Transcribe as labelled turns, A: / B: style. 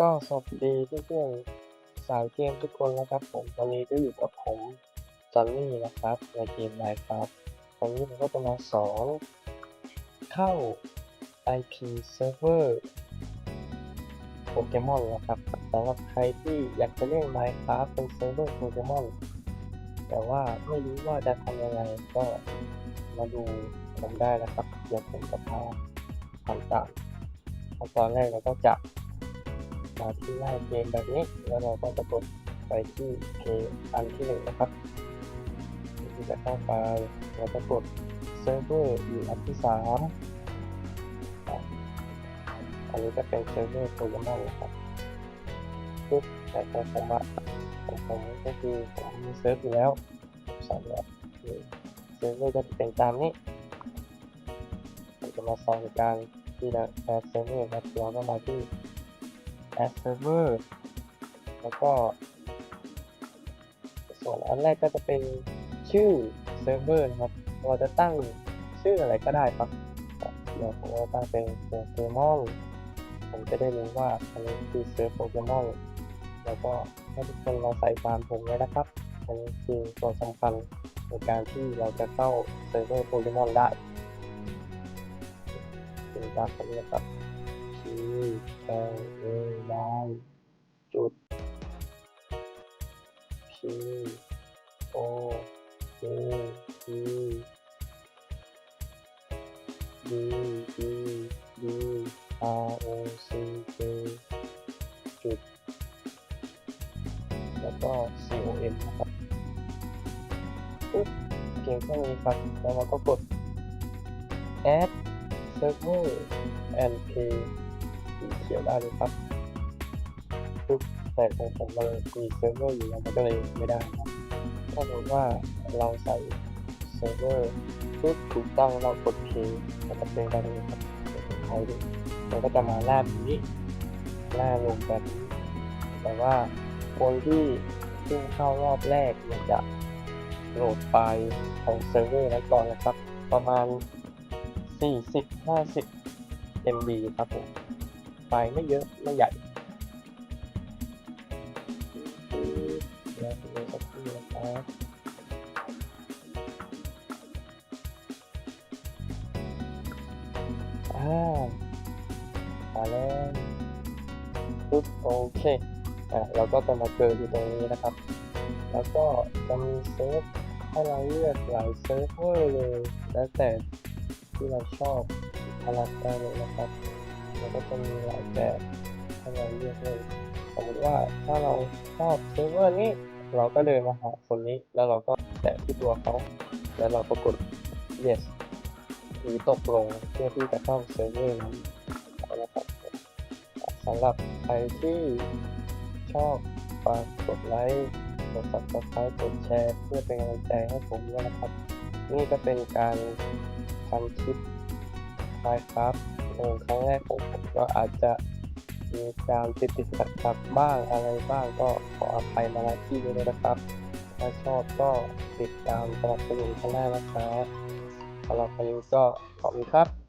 A: ก็สวัสดีเพื่อนๆสายเกมทุกคนนะครับผมตอนนี้ก็อยู่กับผมจอนนี่นะครับในเกมไลฟ์ครับวันนี้ผมก็จะมาสอนเข้า IP server โปเกมอนนะครับสำหรับใครที่อยากจะเล่น Minecraft เป็นเซิร์ฟเวอร์โปเกมอนแต่ว่าไม่รู้ว่าจะทำยังไงก็มาดูผมได้นะครับเดี๋ยวผมจะพาทำตามขั้นตอนแรกเราก็จะ มาที่หน้าเกมแบบนี้แล้วเราก็จะกดไปที่เพย์อันที่หนึ่งนะครับที่จะเข้าไปเราจะกดเซิร์ฟเวอร์อยู่อันที่สามอันนี้จะเป็นเซิร์ฟเวอร์โปเกมอนนะครับปุ๊บแต่ของผมอะของผมก็คือผมมีเซิร์ฟอยู่แล้วสำหรับเซิร์ฟเวอร์ก็จะเป็นตามนี้จะมาสอนการที่จะแอดเซิร์ฟเวอร์ครับเราก็มาที่ add server แล้วก็ ส่วนอันแรกก็จะเป็นชื่อเซิร์ฟเวอร์นะครับ เราจะตั้งชื่ออะไรก็ได้ครับเดี๋ยวผมจะตั้งเป็นโปเกมอนผมจะได้รู้ว่าอันนี้คือเซิร์ฟโปเกมอนแล้วก็ให้ทุกคนลองใส่ตามผมเลยนะครับอันนี้คือตัวสำคัญในการที่เราจะเข้าเซิร์ฟเวอร์โปเกมอนได้เป็นตามผมนะครับ K E D D D R O C K จุด แล้วก็ C O M นะครับปุ๊บเกมแค่นี้ครับแล้วเราก็กด add server and pay สีเขียวได้เลยครับปุ๊บแต่ของผมมันมีเซิร์ฟเวอร์อยู่แล้วมันก็เลยไม่ได้ครับ ถ้าสมมติว่าเราใส่เซิร์ฟเวอร์ปุ๊บถูกต้องเรากด P มันจะเป็นแบบนี้ครับเดี๋ยวผมให้ดูมันก็จะมาหน้าแบบนี้หน้าลงแบบนี้แต่ว่าคนที่เพิ่งเข้ารอบแรกมันจะโหลดไฟล์ของเซิร์ฟเวอร์นั้นก่อนนะครับ ประมาณ 40-50 MB ครับผมไฟล์ไม่เยอะไม่ใหญ่ มาแล้วปุ๊บโอเคอ่าเราก็จะมาเจออยู่ตรงนี้นะครับ แล้วก็จะมีเซิฟให้เราเลือกหลายเซิร์ฟเวอร์เลยแล้วแต่ที่เราชอบถนัดได้เลยนะครับแล้วก็จะมีหลายแบบให้เราเลือกเลยสมมติว่าถ้าเราชอบเซิร์ฟเวอร์นี้ เราก็เดินมาหาคนนี้ แล้วเราก็แตะที่ตัวเขาแล้วเราก็กด yes หรือตกลงเพื่อที่จะเข้าเซิร์ฟเวอร์นั้น สำหรับใครที่ชอบฝากกดไลค์ กด subscribe กดแชร์ เพื่อเป็นกำลังใจให้ผมด้วยนะครับ นี่ก็เป็นการทำคลิป Minecraft โอ้ครั้งแรกของผมก็อาจจะมีการติดติดขัดขัดบ้างอะไรบ้างก็ขออภัยมาณที่นี้ด้วยนะครับ ถ้าชอบก็ติดตามสนับสนุนกันได้นะครับสำหรับวันนี้ก็ขอบคุณครับ